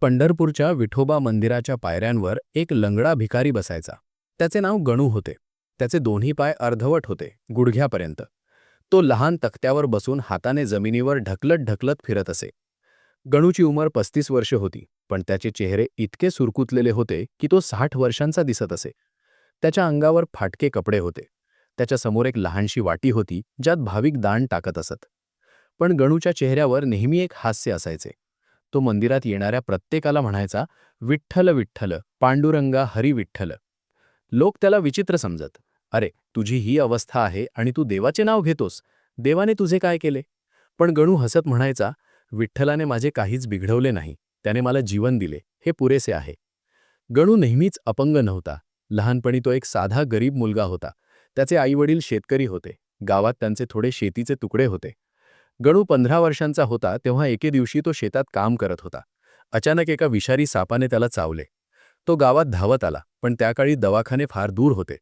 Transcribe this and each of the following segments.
पंढरपूरच्या विठोबा मंदिराच्या पायऱ्यांवर एक लंगडा भिकारी बसायचा. त्याचे नाव गणू होते. त्याचे दोन्ही पाय अर्धवट होते गुडघ्यापर्यंत. तो लहान तक्त्यावर बसून हाताने जमिनीवर ढकलत ढकलत फिरत असे. गणूची उमर पस्तीस वर्ष होती पण त्याचे चेहरे इतके सुरकुतलेले होते की तो साठ वर्षांचा दिसत असे. त्याच्या अंगावर फाटके कपडे होते. त्याच्यासमोर एक लहानशी वाटी होती ज्यात भाविक दान टाकत असत. पण गणूच्या चेहऱ्यावर नेहमी एक हास्य असायचे. तो मंदिरात येणाऱ्या प्रत्येकाला म्हणायचा विठ्ठल विठ्ठल पांडुरंगा हरी विठ्ठल. लोक त्याला विचित्र समजत अरे तुझी ही अवस्था आहे आणि तू देवाचे नाव घेतोस. देवाने तुझे काय केले? पण गणू हसत म्हणायचा विठ्ठलाने माझे काहीच बिघडवले नाही. त्याने मला जीवन दिले. हे पुरेसे आहे. गणू नेहमीच अपंग नव्हता. लहानपणी तो एक साधा गरीब मुलगा होता. त्याचे आईवडील शेतकरी होते. गावात त्यांचे थोडे शेतीचे तुकडे होते. गणू पंधरा वर्षांचा होता तेव्हा एके दिवशी तो शेतात काम करत होता. अचानक एका विषारी सापाने त्याला चावले. तो गावात धावत आला पण त्याकाळी दवाखाने फार दूर होते.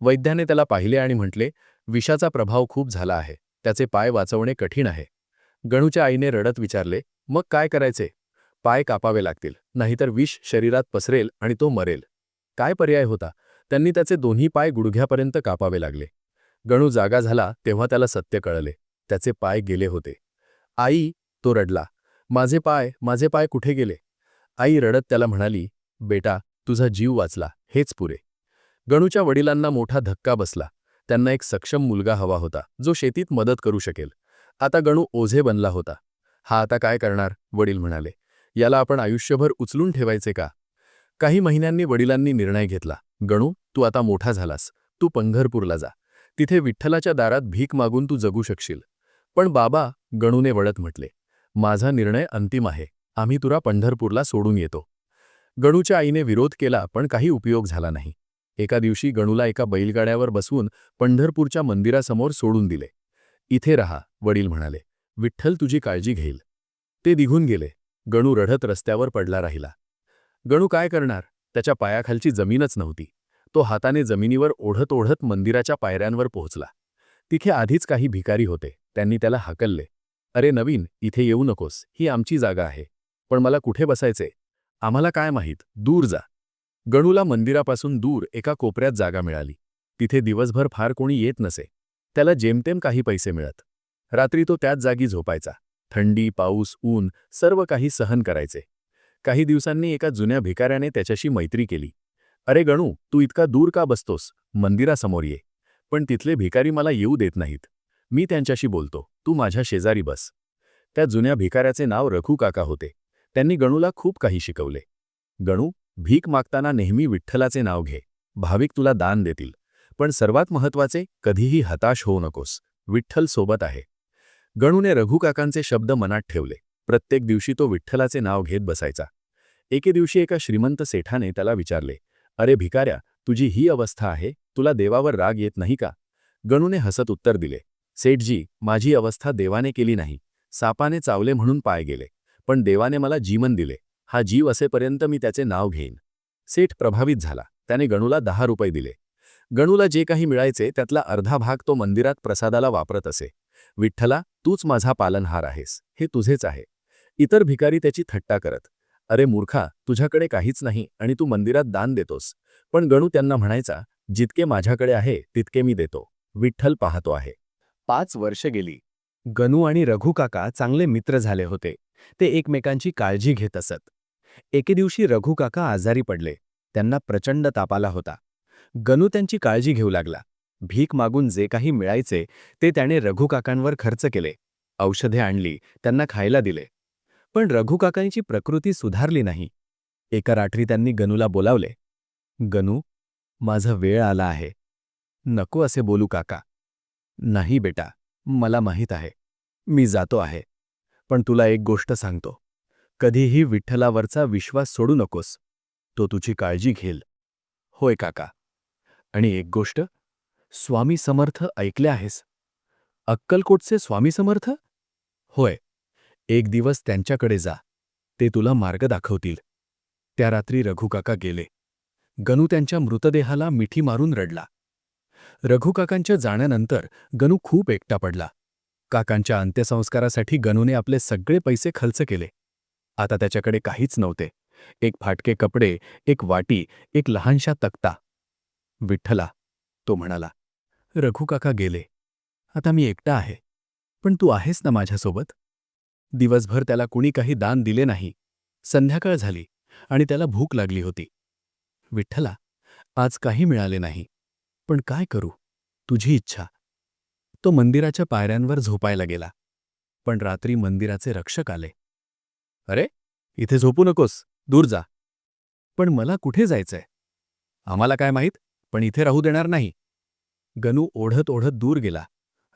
वैद्याने त्याला पाहिले आणि म्हटले विषाचा प्रभाव खूप झाला आहे. त्याचे पाय वाचवणे कठीण आहे. गणूच्या आईने रडत विचारले मग काय करायचे? पाय कापावे लागतील नाहीतर विष शरीरात पसरेल आणि तो मरेल. काय पर्याय होता? त्यांनी त्याचे दोन्ही पाय गुडघ्यापर्यंत कापावे लागले. गणू जागा झाला तेव्हा त्याला सत्य कळले. त्याचे पाय गेले होते. आई तो रडला माझे पाय माझे पाय कुठे गेले? आई रडत त्याला म्हणाली बेटा तुझा जीव वाचला हेच पुरे. गणूच्या वडिलांना मोठा धक्का बसला. त्यांना एक सक्षम मुलगा हवा होता जो शेतीत मदत करू शकेल. आता गणू ओझे बनला होता. हा आता काय करणार? वडील म्हणाले. याला आपण आयुष्यभर उचलून ठेवायचे का? काही महिन्यांनी वडिलांनी निर्णय घेतला. गणू तू आता मोठा झालास. तू पंढरपूरला जा. तिथे विठ्ठलाच्या दारात भीक मागून तू जगू शकशील. पण बाबा गणूने वळत म्हटले माझा निर्णय अंतिम आहे. आम्ही तुला पंढरपूरला सोडून येतो. गणूच्या आईने विरोध केला पण काही उपयोग झाला नाही. एका दिवशी गणूला एका बैलगाड्यावर बसवून पंढरपूरच्या मंदिरासमोर सोडून दिले. इथे रहा वडील म्हणाले. विठ्ठल तुझी काळजी घेईल. ते निघून गेले. गणू रढत रस्त्यावर पडला राहिला. गणू काय करणार? त्याच्या पायाखालची जमीनच नव्हती. तो हाताने जमिनीवर ओढत ओढत मंदिराच्या पायऱ्यांवर पोहोचला. तिथे आधीच काही भिकारी होते. त्यांनी त्याला हाकलले. अरे नवीन इथे येऊ नकोस. ही आमची जागा आहे. पण मला कुठे बसायचे आम्हाला काय माहीत? दूर जा. गणूला मंदिरापासून दूर एका कोपऱ्यात जागा मिळाली. तिथे दिवसभर फार कोणी येत नसे. त्याला जेमतेम काही पैसे मिळत. रात्री तो त्याच जागी झोपायचा. थंडी पाऊस ऊन सर्व काही सहन करायचे. काही दिवसांनी एका जुन्या भिकाऱ्याने त्याच्याशी मैत्री केली. अरे गणू तू इतका दूर का बसतोस? मंदिरासमोर ये. पण तिथले भिकारी मला येऊ देत नाहीत. मी त्यांच्याशी बोलतो. तू माझ्या शेजारी बस. त्या जुन्या भिकाऱ्याचे नाव रखू काका होते. त्यांनी गणूला खूप काही शिकवले. गणू भीक मागताना नेहमी विठ्ठलाचे नाव घे. भाविक तुला दान देतील. पण सर्वात महत्त्वाचे कधीही हताश होऊ नकोस. विठ्ठल सोबत आहे. गणूने रघुकाकांचे शब्द मनात ठेवले. प्रत्येक दिवशी तो विठ्ठलाचे नाव घेत बसायचा. एके दिवशी एका श्रीमंत सेठाने त्याला विचारले अरे भिकाऱ्या तुझी ही अवस्था आहे? तुला देवावर राग येत नाही का? गणूने हसत उत्तर दिले सेठजी माझी अवस्था देवाने केली नाही. सापाने चावले म्हणून पाय गेले. पण देवाने मला जीवन दिले. हा जीव असेपर्यंत मी त्याचे नाव घेईन. सेठ प्रभावित झाला. त्याने गणूला दहा रुपये दिले. गणूला जे काही मिळायचे त्यातला अर्धा भाग तो मंदिरात प्रसादाला वापरत असे. विठ्ठला तूच माझा पालनहार आहेस. हे तुझेच आहे. इतर भिकारी त्याची थट्टा करत. अरे मूर्खा तुझ्याकडे काहीच नाही आणि तू मंदिरात दान देतोस. पण गणू त्यांना म्हणायचा जितके माझ्याकडे आहे तितके मी देतो. विठ्ठल पाहतो आहे. पाच वर्ष गेली. गणू आणि रघु काका चांगले मित्र झाले होते. ते एकमेकांची काळजी घेत असत. एके दिवशी रघु काका आजारी पडले. त्यांना प्रचंड ताप आला होता. गणू त्यांची काळजी घेऊ लागला. भीक मागून जे काही मिळायचे ते त्याने रघुकाकांवर खर्च केले. औषधे आणली त्यांना खायला दिले. पण रघुकाकांची प्रकृती सुधारली नाही. एका रात्री त्यांनी गणूला बोलावले. गणू माझा वेळ आला आहे. नको असे बोलू काका. नाही बेटा मला माहीत आहे. मी जातो आहे. पण तुला एक गोष्ट सांगतो. कधीही विठ्ठलावरचा विश्वास सोडू नकोस. तो तुझी काळजी घेईल. होय काका. आणि एक गोष्ट स्वामी समर्थ ऐकले आहेस. अक्कलकोटचे स्वामी समर्थ? होय. एक दिवस त्यांच्याकडे जा. ते तुला मार्ग दाखवतील. त्या रात्री रघुकाका गेले. गणू त्यांच्या मृतदेहाला मिठी मारून रडला. रघुकाकांच्या जाण्यानंतर गणू खूप एकटा पडला. काकांच्या अंत्यसंस्कारासाठी गणूने आपले सगळे पैसे खर्च केले. आता त्याच्याकडे काहीच नव्हते. एक फाटके कपडे एक वाटी एक लहानशा तक्ता. विठ्ठला तो म्हणाला रघुकाका गेले. आता मी एकटा आहे. पण तू आहेस ना माझ्यासोबत? दिवसभर त्याला कुणी काही दान दिले नाही. संध्याकाळ झाली आणि त्याला भूक लागली होती. विठ्ठला आज काही मिळाले नाही. पण काय करू? तुझी इच्छा. तो मंदिराच्या पायऱ्यांवर झोपायला गेला. पण रात्री मंदिराचे रक्षक आले. अरे इथे झोपू नकोस. दूर जा. पण मला कुठे जायचंय? आम्हाला काय माहीत पण इथे राहू देणार नाही. गनू ओढत ओढत दूर गेला.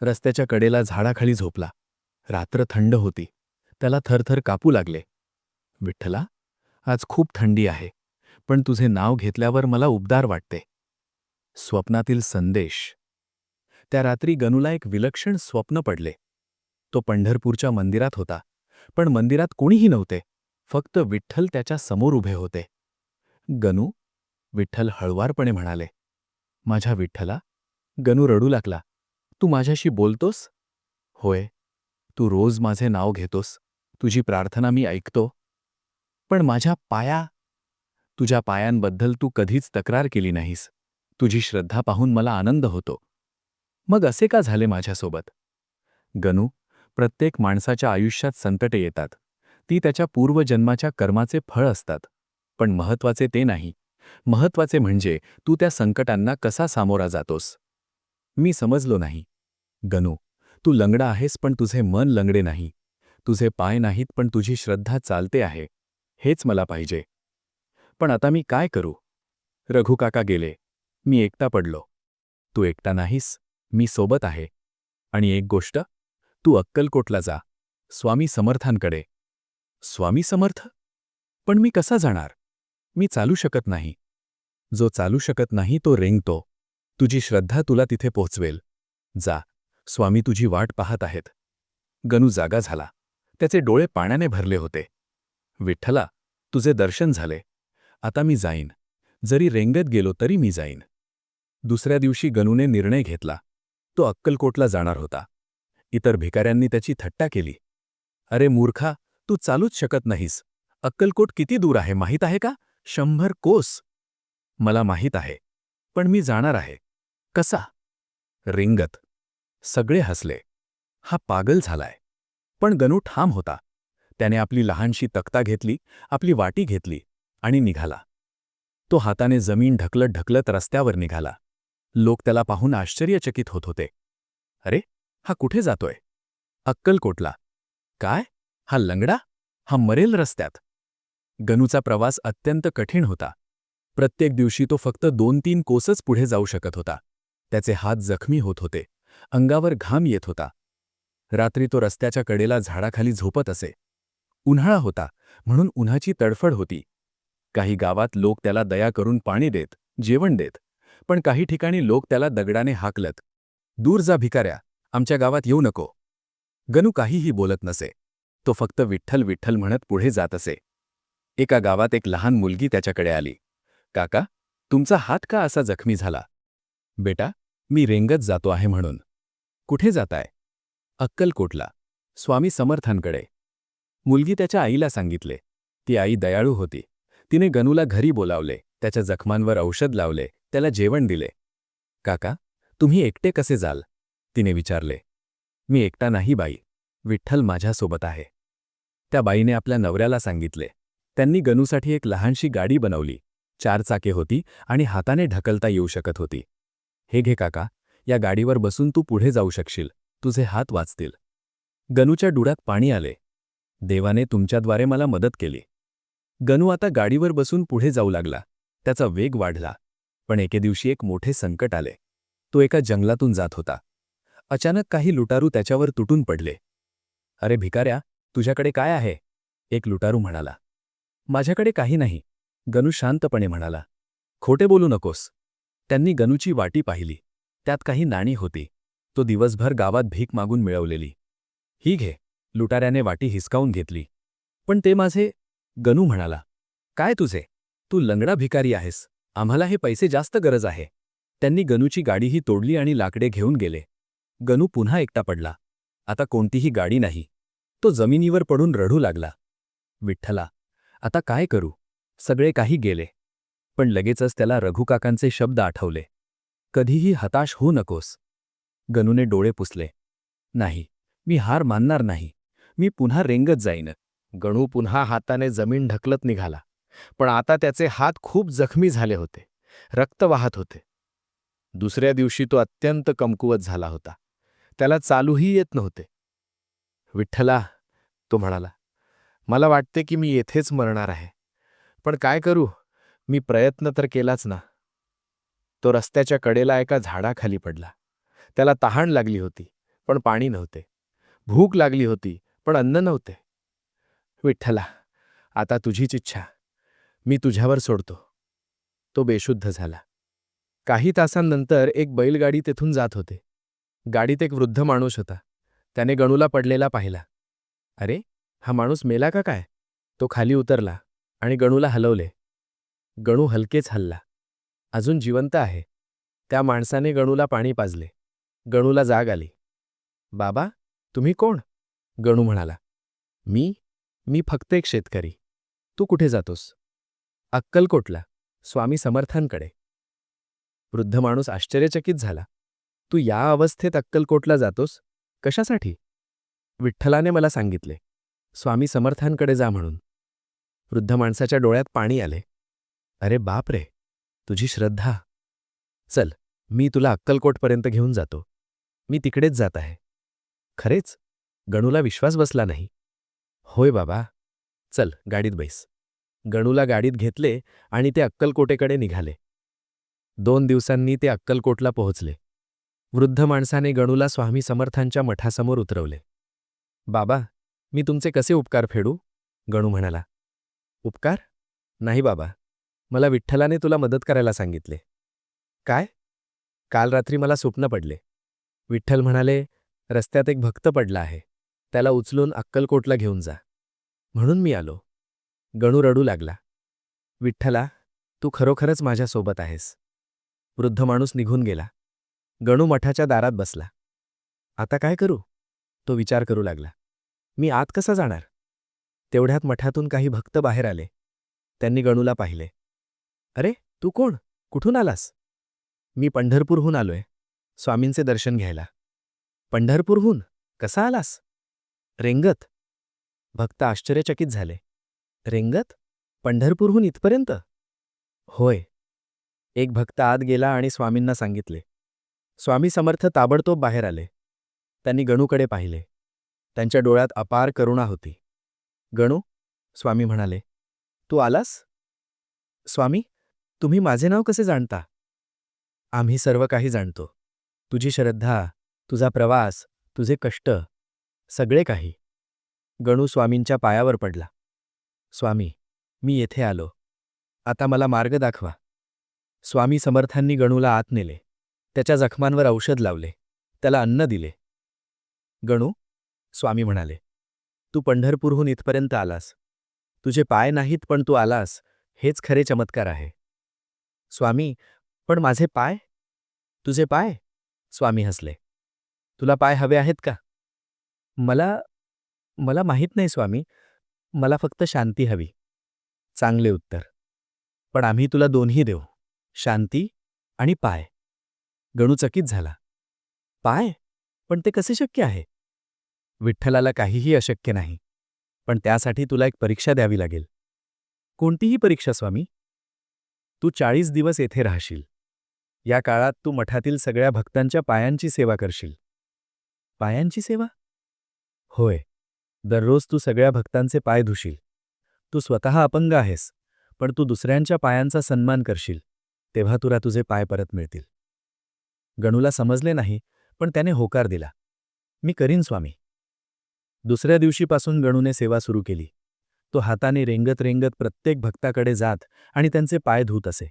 रस्त्याच्या कडेला झाडाखाली झोपला. रात्र थंड होती. त्याला थरथर कापू लागले. विठ्ठला आज खूप थंडी आहे. पण तुझे नाव घेतल्यावर मला उबदार वाटते. स्वप्नातील संदेश. त्या रात्री गनूला एक विलक्षण स्वप्न पडले. तो पंढरपूरच्या मंदिरात होता पण मंदिरात कोणीही नव्हते फक्त विठ्ठल त्याच्यासमोर उभे होते. गनू विठ्ठल हळवारपणे म्हणाले माझ्या विठ्ठला गनू रडू लागला. तू माझ्याशी बोलतोस? होय. तू रोज माझे नाव घेतोस. तुझी प्रार्थना मी ऐकतो. पण माझ्या पाया तुझ्या पायांबद्दल तू कधीच तक्रार केली नाहीस. तुझी श्रद्धा पाहून मला आनंद होतो. मग असे का झाले माझ्यासोबत? गनू प्रत्येक माणसाच्या आयुष्यात संकटे येतात. ती त्याच्या पूर्वजन्माच्या कर्माचे फळ असतात. पण महत्त्वाचे ते नाही. महत्त्वाचे म्हणजे तू त्या संकटांना कसा सामोरा जातोस? मी समजलो नाही. गनू तू लंगडा आहेस पण तुझे मन लंगडे नाही. तुझे पाय नाहीत पण तुझी श्रद्धा चालते आहे. हेच मला पाहिजे. पण आता मी काय करू? रघुकाका गेले. मी एकटा पडलो. तू एकटा नाहीस मी सोबत आहे. आणि एक गोष्ट तू अक्कलकोटला जा स्वामी समर्थांकडे. स्वामी समर्थ? पण मी कसा जाणार? मी चालू शकत नाही. जो चालू शकत नाही तो रेंगतो. तुझी श्रद्धा तुला तिथे पोहोचवेल. जा स्वामी तुझी वाट पाहत आहेत. गनू जागा झाला. त्याचे डोळे पाण्याने भरले होते. विठ्ठला तुझे दर्शन झाले. आता मी जाईन. जरी रेंगत गेलो तरी मी जाईन. दुसऱ्या दिवशी गनूने निर्णय घेतला. तो अक्कलकोटला जाणार होता. इतर भिकाऱ्यांनी त्याची थट्टा केली. अरे मूर्खा तू चालूच शकत नाहीस. अक्कलकोट किती दूर आहे माहीत आहे का? शंभर कोस. मला माहीत आहे. पण मी जाणार आहे. कसा? रिंगत. सगळे हसले. हा पागल झालाय. पण गनू ठाम होता. त्याने आपली लहानशी तक्ता घेतली आपली वाटी घेतली आणि निघाला. तो हाताने जमीन ढकलत ढकलत रस्त्यावर निघाला. लोक त्याला पाहून आश्चर्यचकित होत होते. अरे हा कुठे जातोय? अक्कलकोटला काय? हा लंगडा? हा मरेल रस्त्यात. गनूचा प्रवास अत्यंत कठीण होता. प्रत्येक दिवशी तो फक्त दोन तीन कोसच पुढे जाऊ शकत होता. त्याचे हात जखमी होत होते. अंगावर घाम येत होता. रात्री तो रस्त्याच्या कडेला झाडाखाली झोपत असे. उन्हाळा होता म्हणून उन्हाची तडफड होती. काही गावात लोक त्याला दया करून पाणी देत जेवण देत पण काही ठिकाणी लोक त्याला दगडाने हाकलत. दूर जा भिकाऱ्या आमच्या गावात येऊ नको. गनू काहीही बोलत नसे. तो फक्त विठ्ठल विठ्ठल म्हणत पुढे जात असे. एका गावात एक लहान मुलगी त्याच्याकडे आली. काका तुमचा हात का असा जखमी झाला? बेटा मी रेंगत जातो आहे म्हणून. कुठे जाताय? अक्कलकोटला स्वामी समर्थांकडे. मुलगी त्याच्या आईला सांगितले. ती आई दयाळू होती. तिने गनूला घरी बोलावले त्याच्या जखमांवर औषध लावले त्याला जेवण दिले. काका तुम्ही एकटे कसे जाल? तिने विचारले. मी एकटा नाही बाई. विठ्ठल माझ्यासोबत आहे. त्या बाईने आपल्या नवऱ्याला सांगितले. त्यांनी गनूसाठी एक लहानशी गाडी बनवली. चार चाके होती आणि हाताने ढकलता येऊ शकत होती. हे घे काका या गाडीवर बसून तू पुढे जाऊ शकशील. तुझे हात वाचतील. गनूच्या डुळ्यात पाणी आले. देवाने तुमच्याद्वारे मला मदत केली. गनू आता गाडीवर बसून पुढे जाऊ लागला. त्याचा वेग वाढला. पण एके दिवशी एक मोठे संकट आले. तो एका जंगलातून जात होता. अचानक काही लुटारू त्याच्यावर तुटून पडले. अरे भिकाऱ्या तुझ्याकडे काय आहे? एक लुटारू म्हणाला. माझ्याकडे काही नाही गनू शांतपणे म्हणाला. खोटे बोलू नकोस. त्यांनी गनूची वाटी पाहिली. त्यात काही नाणी होती. तो दिवसभर गावात भीक मागून मिळवलेली. ही घे लुटाऱ्याने वाटी हिसकावून घेतली. पण ते माझे गनू म्हणाला काय तुझे? तू लंगडा भिकारी आहेस. आम्हाला हे पैसे जास्त गरज आहे. त्यांनी गनूची गाडीही तोडली आणि लाकडे घेऊन गेले. गनू पुन्हा एकटा पडला. आता कोणतीही गाडी नाही. तो जमिनीवर पडून रडू लागला. विठ्ठला आता काय करू? सगळे काही गेले. पण लगेचच त्याला रघुकाकांचे शब्द आठवले. कधीही हताश होऊ नकोस. गनूने डोळे पुसले. नाही मी हार मानणार नाही. मी पुन्हा रेंगत जाईन. गणू पुन्हा हाताने जमीन ढकलत निघाला. पण आता त्याचे हात खूप जखमी झाले होते. रक्त वाहत होते. दुसऱ्या दिवशी तो अत्यंत कमकुवत झाला होता. त्याला चालूही येत नव्हते. विठ्ठला तो म्हणाला मला वाटते की मी येथेच मरणार आहे. पण काय करू? मी प्रयत्न तर केलाच ना. तो रस्त्याच्या कडेला एका झाडाखाली पडला. त्याला तहान लागली होती पण पाणी नव्हते. भूक लागली होती पण अन्न नव्हते. विठ्ठला आता तुझीच इच्छा. मी तुझ्यावर सोडतो. तो बेशुद्ध झाला. काही तासांनंतर एक बैलगाडी तेथून जात होते. गाडीत एक वृद्ध माणूस होता. त्याने गणूला पडलेला पाहिला. अरे हा माणूस मेला का काय? तो खाली उतरला आणि गणूला हलवले. गणू हलकेच हलला. अजून जिवंत आहे. त्या माणसाने गणूला पाणी पाजले. गणूला जाग आली. बाबा तुम्ही कोण? गणू म्हणाला. मी मी फक्त एक शेतकरी. तू कुठे जातोस? अक्कलकोटला स्वामी समर्थांकडे. वृद्ध माणूस आश्चर्यचकित झाला. तू या अवस्थेत अक्कलकोटला जातोस? कशासाठी? विठ्ठलाने मला सांगितले. स्वामी समर्थांकडे जा म्हणून. वृद्ध माणसाच्या डोळ्यात पाणी आले. अरे बाप रे! तुझी श्रद्धा. चल मी तुला अक्कलकोटपर्यंत घेऊन जातो. मी तिकडेच जात आहे. खरेच? गणूला विश्वास बसला नाही. होय बाबा चल गाडीत बैस. गणूला गाडीत घेतले आणि ते अक्कलकोटेकडे निघाले. दोन दिवसांनी ते अक्कलकोटला पोहोचले. वृद्ध माणसाने गणूला स्वामी समर्थांच्या मठासमोर उतरवले. बाबा मी तुमचे कसे उपकार फेडू? गणू म्हणाला. उपकार? नाही बाबा मला विठ्ठलाने तुला मदत करायला सांगितले. काय? काल रात्री मला स्वप्न पडले. विठ्ठल म्हणाले रस्त्यात एक भक्त पडला आहे. त्याला उचलून अक्कलकोटला घेऊन जा. म्हणून मी आलो. गणू रडू लागला. विठ्ठला तू खरोखरच माझ्यासोबत आहेस. वृद्ध माणूस निघून गेला. गणू मठाच्या दारात बसला. आता काय करू? तो विचार करू लागला. मी आत कसा जाणार? तेवढ्यात मठातून काही भक्त बाहेर आले. त्यांनी गणूला पाहिले. अरे तू कोण? कुठून आलास? मी पंढरपूरहून आलोय. स्वामींचे दर्शन घ्यायला. पंढरपूरहून? कसा आलास? रेंगत. भक्त आश्चर्यचकित झाले. रेंगत? पंढरपूरहून इथपर्यंत? होय. एक भक्त आत गेला आणि स्वामींना सांगितले. स्वामी समर्थ ताबडतोब बाहेर आले. त्यांनी गणूकडे पाहिले. त्यांच्या डोळ्यात अपार करुणा होती. गणू स्वामी म्हणाले तू आलास? स्वामी तुम्ही माझे नाव कसे जाणता? आम्ही सर्व काही जाणतो. तुझी श्रद्धा तुझा प्रवास तुझे कष्ट सगळे काही. गणू स्वामींच्या पायावर पडला. स्वामी मी येथे आलो. आता मला मार्ग दाखवा. स्वामी समर्थांनी गणूला आत नेले. त्याच्या जखमांवर औषध लावले. त्याला अन्न दिले. गणू स्वामी म्हणाले तू पंढरपूरहून इथपर्यंत आलास. तुझे पाय नाहीत पण तू आलास. हेच खरे चमत्कार आहे. स्वामी पण माझे पाय? तुझे पाय? स्वामी हसले. तुला पाय हवे आहेत का? मला मला माहीत नाही स्वामी. मला फक्त शांती हवी. चांगले उत्तर. पण आम्ही तुला दोन्ही देऊ. शांती आणि पाय. गणू चकित झाला. पाय? पण ते कसे शक्य आहे? विठ्ठलाला काहीही अशक्य नाही. पण त्यासाठी तुला एक परीक्षा द्यावी लागेल. कोणतीही परीक्षा स्वामी? तू चाळीस दिवस येथे राहशील. या काळात तू मठातील सगळ्या भक्तांच्या पायांची सेवा करशील. पायांची सेवा? होय. दररोज तू सगळ्या भक्तांचे पाय धुशील. तू स्वतः अपंग आहेस पण तू दुसऱ्यांच्या पायांचा सन्मान करशील तेव्हा तुला तुझे पाय परत मिळतील. गणूला समजले नाही पण त्याने होकार दिला. मी करीन स्वामी. दुसऱ्या दिवशीपासून गणूने सेवा सुरू केली. तो हाताने रेंगत रेंगत प्रत्येक भक्ताकडे जात आणि त्यांचे पाय धुत असे.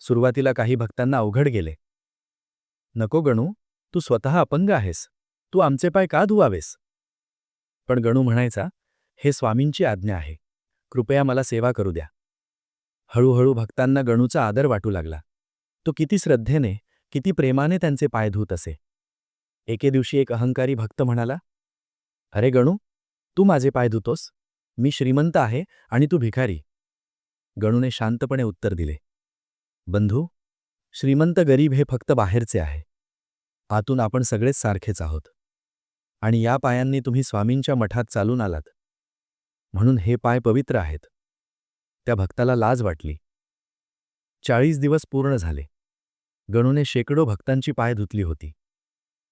सुरुवातीला काही भक्तांना अवघड गेले. नको गणू तू स्वतः अपंग आहेस. तू आमचे पाय का धुवावेस? पण गणू म्हणायचा हे स्वामींची आज्ञा आहे. कृपया मला सेवा करू द्या. हळूहळू भक्तांना गणूचा आदर वाटू लागला. तो किती श्रद्धेने किती प्रेमाने त्यांचे पाय धुत असे. एके दिवशी एक अहंकारी भक्त म्हणाला अरे गणू तू माझे पाय धुतोस? मी श्रीमंत आहे आणि तू भिकारी. गणूने शांतपणे उत्तर दिले बंधू श्रीमंत गरीब हे फक्त बाहेरचे आहे. आतून आपण सगळेच सारखेच आहोत. आणि या पायांनी तुम्ही स्वामींच्या मठात चालून आलात. म्हणून हे पाय पवित्र आहेत. त्या भक्ताला लाज वाटली. चाळीस दिवस पूर्ण झाले. गणूने शेकडो भक्तांची पाय धुतली होती.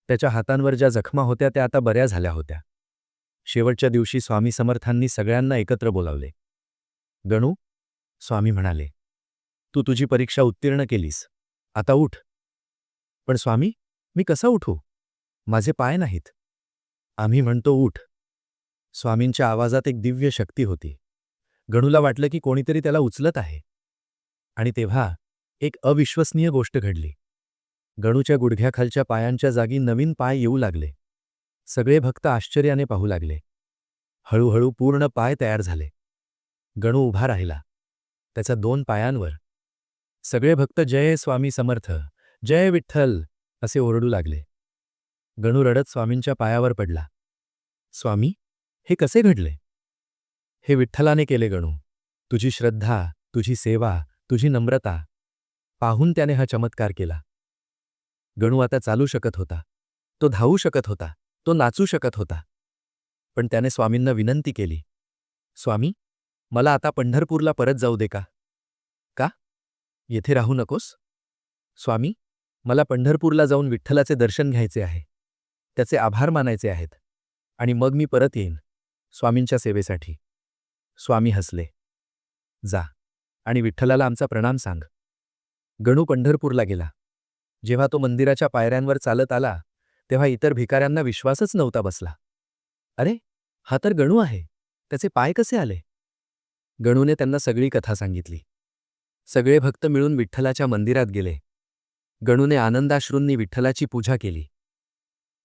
त्याच्या हातांवर ज्या जखमा होत्या त्या आता बऱ्या झाल्या होत्या. शेवटच्या दिवशी स्वामी समर्थांनी सगळ्यांना एकत्र बोलावले. गणू स्वामी म्हणाले तू तुझी परीक्षा उत्तीर्ण केलीस. आता उठ. पण स्वामी मी कसा उठू? माझे पाय नाहीत. आम्ही म्हणतो उठ. स्वामींच्या आवाजात एक दिव्य शक्ती होती. गणूला वाटलं की कोणीतरी त्याला उचलत आहे. आणि तेव्हा एक अविश्वसनीय गोष्ट घडली. गणूच्या गुडघ्याखालच्या पायांच्या जागी नवीन पाय येऊ लागले. सगळे भक्त आश्चर्याने पाहू लागले. हळूहळू पूर्ण पाय तयार झाले. गणू उभा राहिला. त्याच्या दोन पायांवर सगळे भक्त जय स्वामी समर्थ जय विठ्ठल असे ओरडू लागले. गणू रडत स्वामींच्या पायावर पडला. स्वामी हे कसे घडले? हे विठ्ठलाने केले गणू. तुझी श्रद्धा तुझी सेवा तुझी नम्रता पाहून त्याने हा चमत्कार केला. गणू आता चालू शकत होता. तो धावू शकत होता. तो नाचू शकत होता. पण त्याने स्वामींना विनंती केली. स्वामी मला आता पंढरपूरला परत जाऊ दे का? का? येथे राहू नकोस? स्वामी मला पंढरपूरला जाऊन विठ्ठलाचे दर्शन घ्यायचे आहे. त्याचे आभार मानायचे आहेत. आणि मग मी परत येईन. स्वामींच्या सेवेसाठी. स्वामी हसले. जा. आणि विठ्ठलाला आमचा प्रणाम सांग. गणू पंढरपूरला गेला. जेव्हा तो मंदिराच्या पायऱ्यांवर चालत आला तेव्हा इतर भिकाऱ्यांना विश्वासच नव्हता बसला. अरे हा तर गणू आहे. त्याचे पाय कसे आले? गणूने त्यांना सगळी कथा सांगितली. सगळे भक्त मिळून विठ्ठलाच्या मंदिरात गेले. गणूने आनंदाश्रूंनी विठ्ठलाची पूजा केली.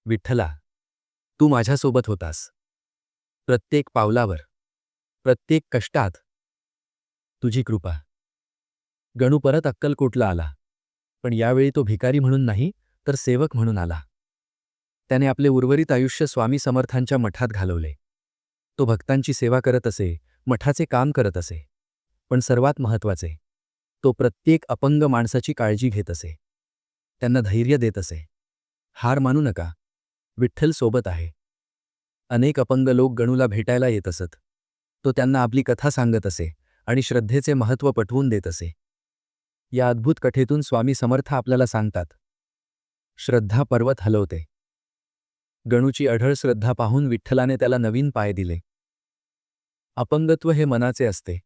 विठ्ठला तू माझ्यासोबत होतास. प्रत्येक पावलावर प्रत्येक कष्टात तुझी कृपा. गणू परत अक्कलकोटला आला पण यावेळी तो भिकारी म्हणून नाही तर सेवक म्हणून आला. त्याने आपले उर्वरित आयुष्य स्वामी समर्थांच्या मठात घालवले. तो भक्तांची सेवा करत असे मठाचे काम करत असे पण सर्वात महत्त्वाचे तो प्रत्येक अपंग माणसाची काळजी घेत असे. त्यांना धैर्य देत असे. हार मानू नका विठ्ठल सोबत आहे. अनेक अपंग लोक गणूला भेटायला येत असत. तो त्यांना आपली कथा सांगत असे आणि श्रद्धेचे महत्त्व पटवून देत असे. या अद्भुत कथेतून स्वामी समर्थ आपल्याला सांगतात. श्रद्धा पर्वत हलवते. गणूची अढळ श्रद्धा पाहून विठ्ठलाने त्याला नवीन पाय दिले. अपंगत्व हे मनाचे असते.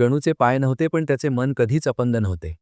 गणूचे पाय नव्हते पण त्याचे मन कधीच अपंग नव्हते.